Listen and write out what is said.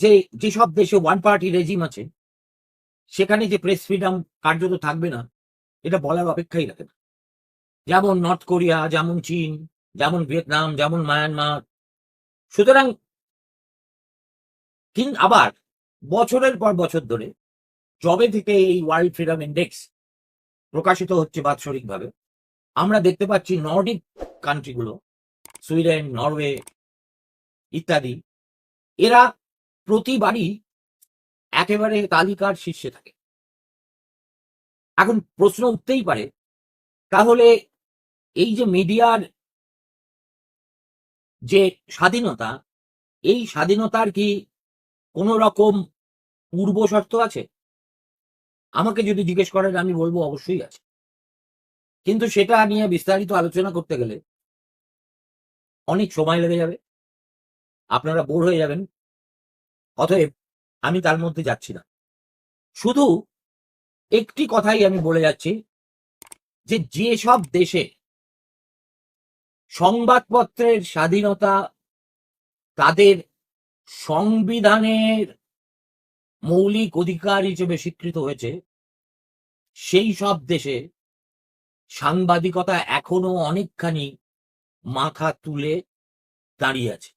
যে যেসব দেশে ওয়ান পার্টি রেজিম আছে, সেখানে যে প্রেস ফ্রিডম কার্যত থাকবে না, এটা বলার অপেক্ষাই রাখে না। যেমন নর্থ কোরিয়া যেমন চীন, যেমন ভিয়েতনাম যেমন মায়ানমার সুতরাং কিন্তু আবার বছরের পর বছর ধরে জবে থেকে এই ওয়ার্ল্ড ফ্রিডম ইন্ডেক্স প্রকাশিত হচ্ছে বাৎসরিকভাবে, আমরা দেখতে পাচ্ছি নর্ডিক কান্ট্রিগুলো সুইডেন নরওয়ে ইত্যাদি, এরা প্রতিবারই একেবারে তালিকার শীর্ষে থাকে। এখন প্রশ্ন উঠতেই পারে, তাহলে এই যে মিডিয়ার যে স্বাধীনতা, এই স্বাধীনতার কি কোনো রকম পূর্ব শর্ত আছে? আমাকে যদি জিজ্ঞেস করেন, আমি বলব অবশ্যই আছে। কিন্তু সেটা নিয়ে বিস্তারিত আলোচনা করতে গেলে অনেক সময় লেগে যাবে। আপনারা বোর হয়ে যাবেন। অতএব আমি তার মধ্যে যাচ্ছি না। শুধু একটি কথাই আমি বলে যাচ্ছি যে যেসব দেশে সংবাদপত্রের স্বাধীনতা তাদের সংবিধানের মৌলিক অধিকার হিসেবে স্বীকৃত হয়েছে, সেই সব দেশে সাংবাদিকতা এখনও অনেকখানি মাথা তুলে দাঁড়িয়ে আছে।